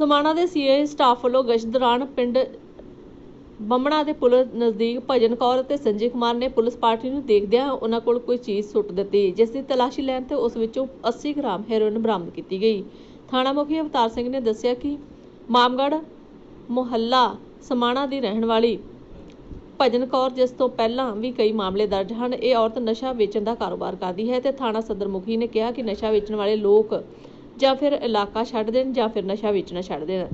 ਸਮਾਣਾ ਦੇ CA staff ਵੱਲੋਂ ਗਸ਼ਤ ਦੌਰਾਨ ਪਿੰਡ ਬੰਮਣਾ ਦੇ ਪੁਲ ਨਜ਼ਦੀਕ ਭਜਨ ਕੌਰ ਅਤੇ ਸੰਜੇ ਕੁਮਾਰ ਨੇ ਪੁਲਿਸ ਪਾਰਟੀ ਨੂੰ ਦੇਖਦਿਆਂ ਉਹਨਾਂ ਕੋਲ ਕੋਈ ਚੀਜ਼ ਸੁੱਟ ਦਿੱਤੀ, ਜਿਸ ਦੀ ਤਲਾਸ਼ੀ ਲੈਣ ਤੇ ਉਸ ਵਿੱਚੋਂ 80 ਗ੍ਰਾਮ ਹੈਰੋਇਨ ਬਰਾਮਦ ਕੀਤੀ ਗਈ। ਥਾਣਾ ਮੁਖੀ ਅਵਤਾਰ ਸਿੰਘ ਨੇ ਦੱਸਿਆ ਕਿ ਮਾਮਗੜ ਮੁਹੱਲਾ ਸਮਾਣਾ ਦੀ ਰਹਿਣ ਵਾਲੀ ਭਜਨ ਕੌਰ, ਜਿਸ ਤੋਂ ਪਹਿਲਾਂ ਵੀ ਕਈ ਮਾਮਲੇ ਦਰਜ ਹਨ, ਇਹ ਔਰਤ ਨਸ਼ਾ ਵੇਚਣ ਦਾ ਕਾਰੋਬਾਰ ਕਰਦੀ ਹੈ ਤੇ ਥਾਣਾ ਸਦਰ ਮੁਖੀ ਨੇ ਕਿਹਾ ਕਿ ਨਸ਼ਾ ਵੇਚਣ ਵਾਲੇ ਲੋਕ ਜਾਂ ਫਿਰ ਇਲਾਕਾ ਛੱਡ ਦੇਣ ਜਾਂ ਫਿਰ ਨਸ਼ਾ ਵੇਚਣਾ ਛੱਡ ਦੇਣ।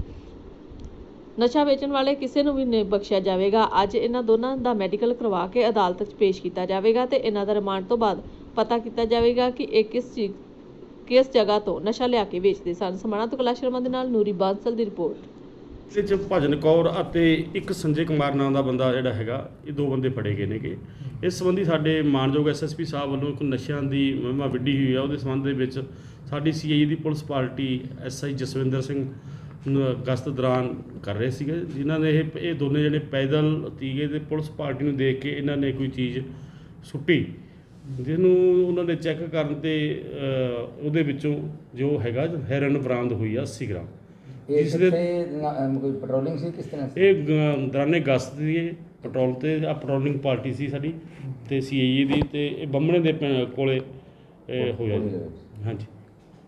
ਨਸ਼ਾ ਵੇਚਣ ਵਾਲੇ ਕਿਸੇ ਨੂੰ ਵੀ ਨਹੀਂ ਬਖਸ਼ਿਆ ਜਾਵੇਗਾ। ਅੱਜ ਇਹਨਾਂ ਦੋਨਾਂ ਦਾ ਮੈਡੀਕਲ ਕਰਵਾ ਕੇ ਅਦਾਲਤ 'ਚ ਪੇਸ਼ ਕੀਤਾ ਜਾਵੇਗਾ ਤੇ ਇਹਨਾਂ ਦਾ ਰਿਮਾਂਡ ਤੋਂ ਬਾਅਦ ਪਤਾ ਕੀਤਾ ਜਾਵੇਗਾ ਕਿ ਇਹ ਕਿਸ ਚੀਜ਼, ਕਿਸ ਜਗ੍ਹਾ ਤੋਂ ਨਸ਼ਾ ਲਿਆ ਕੇ ਵੇਚਦੇ ਸਨ। ਸਮਾਣਾ ਤੋਂ ਕੈਲਾਸ਼ ਸ਼ਰਮਾ ਦੇ ਨਾਲ ਨੂਰੀ ਬਾਂਸਲ ਦੀ ਰਿਪੋਰਟ। ਇਹਦੇ ਚ ਭਜਨ ਕੌਰ ਅਤੇ ਇੱਕ ਸੰਜੇ ਕੁਮਾਰ ਨਾਮ ਦਾ ਬੰਦਾ ਜਿਹੜਾ ਹੈਗਾ, ਇਹ ਦੋ ਬੰਦੇ ਫੜੇ ਗਏ ਨੇਗੇ। ਇਸ ਸੰਬੰਧੀ ਸਾਡੇ ਮਾਨਯੋਗ ਐਸਐਸਪੀ ਸਾਹਿਬ ਵੱਲੋਂ ਇੱਕ ਨਸ਼ਿਆਂ ਦੀ ਮਹਿਮਾ ਵਿੱਢੀ ਹੋਈ ਆ। ਉਹਦੇ ਸੰਬੰਧ ਦੇ ਵਿੱਚ ਸਾਡੀ ਸੀਆਈ ਦੀ police party SI Jaswinder Singh ਨੂੰ ਗਸ਼ਤ ਦੌਰਾਨ ਕਰ ਰਹੇ ਸੀਗੇ। ਜਿਨ੍ਹਾਂ ਨੇ ਇਹ ਇਹ ਦੋਨੇ ਜਿਹੜੇ ਪੈਦਲ ਤੀਗੇ ਤੇ ਪੁਲਿਸ ਪਾਰਟੀ ਨੂੰ ਦੇਖ ਕੇ ਇਹਨਾਂ ਨੇ ਕੋਈ ਚੀਜ਼ ਸੁੱਟੀ। ਜਿਹਨੂੰ ਉਹਨਾਂ ਨੇ ਚੈੱਕ ਕਰਨ ਤੇ ਉਹਦੇ ਵਿੱਚੋਂ ਜੋ ਹੈਗਾ, ਹੈਰਨ ਬਰਾਮਦ ਹੋਈ ਆ 80 ਗ੍ਰਾਮ। ਜਿਸ ਦੇ- ਕਿੱਥੇ ਨਾ- ਅਮ ਕੋਈ ਪੈਟਰੋਲਿੰਗ ਸੀ ਕਿਸ ਤਰ੍ਹਾਂ ਸੀ? ਇਹ ਗ- ਦੌਰਾਨੇ ਗਸਤ ਦੀ ਇਹ ਪੈਟਰੋਲ ਤੇ ਆ ਪੈਟਰੋਲਿੰਗ ਪਾਰਟੀ ਸੀ ਸਾਡੀ ਤੇ ਸੀਆਈਏ ਦੀ ਤੇ ਇਹ ਬੰਮਣੇ ਦੇ ਪ- ਕੋਲੇ ਇਹ ਹੋਇਆ ਜੀ। ਹਾਂਜੀ।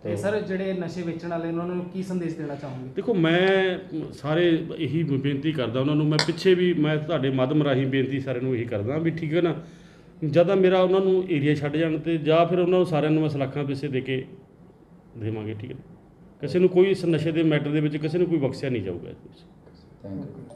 ਤੇ ਸਰ ਜਿਹੜੇ ਨਸ਼ੇ ਵੇਚਣ ਵਾਲੇ ਉਹਨਾਂ ਨੂੰ ਕੀ ਸੰਦੇਸ਼ ਦੇਣਾ ਚਾਹੋਗੇ? ਦੇਖੋ ਮੈਂ ਸਾਰੇ ਇਹੀ ਬੇਨਤੀ ਕਰਦਾ ਉਹਨਾਂ ਨੂੰ ਮੈਂ ਪਿੱਛੇ ਵੀ ਮੈਂ ਤੁਹਾਡੇ ਮਾਧਮ ਰਾਹੀਂ ਬੇਨਤੀ ਸਾਰਿਆਂ ਨੂੰ ਇਹੀ ਕਰਦਾ ਵੀ ਠੀਕ ਹੈ ਨਾ ਜ਼ਿਆਦਾ ਮੇਰਾ ਉਹਨਾਂ ਨੂੰ ਏਰੀਆ ਛੱਡ ਜਾਣ ਤੇ ਜਾਂ ਫਿਰ ਉਹਨਾਂ ਨੂੰ ਸਾਰਿਆਂ ਨੂੰ ਮੈਂ ਸਲਾਖਾਂ ਪੈਸੇ ਦੇ ਕੇ ਦੇਵਾਂਗੇ ਠੀਕ ਹੈ ਨਾ। ਕਿਸੇ ਨੂੰ ਕੋਈ ਇਸ ਨਸ਼ੇ ਦੇ ਮੈਟਰ ਦੇ ਵਿੱਚ ਕਿਸੇ ਨੂੰ ਕੋਈ ਬਖਸ਼ਿਆ ਨਹੀਂ ਜਾਊਗਾ ਇਸ ਵਿੱਚ। Thank you